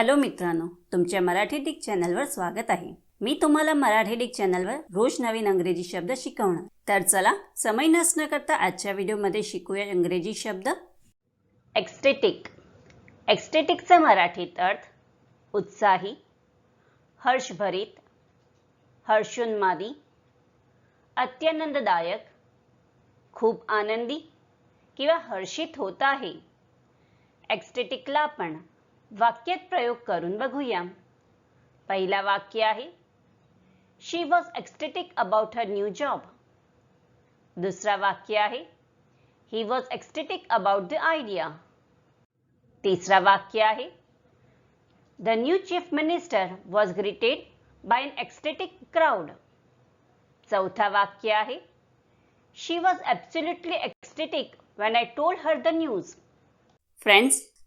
Hello मित्रांनो तुमच्या Marathi Dick चॅनलवर स्वागत आहे. मी तुम्हाला मराठी डिक चॅनलवर रोज नवीन अंग्रेजी शब्द शिकवणार. तर चला समय नसणं करता आजच्या व्हिडिओमध्ये शिकूया इंग्रजी शब्द. एक्स्टेटिक एक्स्टेटिकचा मराठीत अर्थ उत्साही हर्षभरित हर्षोन्मादी अत्यानंददायक खूप आनंदी किंवा हर्षित होत आहे. एक्स्टेटिकला आपण वाक्यात प्रयोग करून बघूया. पहिला वाक्य आहे she was ecstatic about her new job दुसरा वाक्य आहे he was ecstatic about the idea तिसरा वाक्य आहे the new chief minister was greeted by an ecstatic crowd चौथा वाक्य आहे she was absolutely ecstatic when I told her the news friends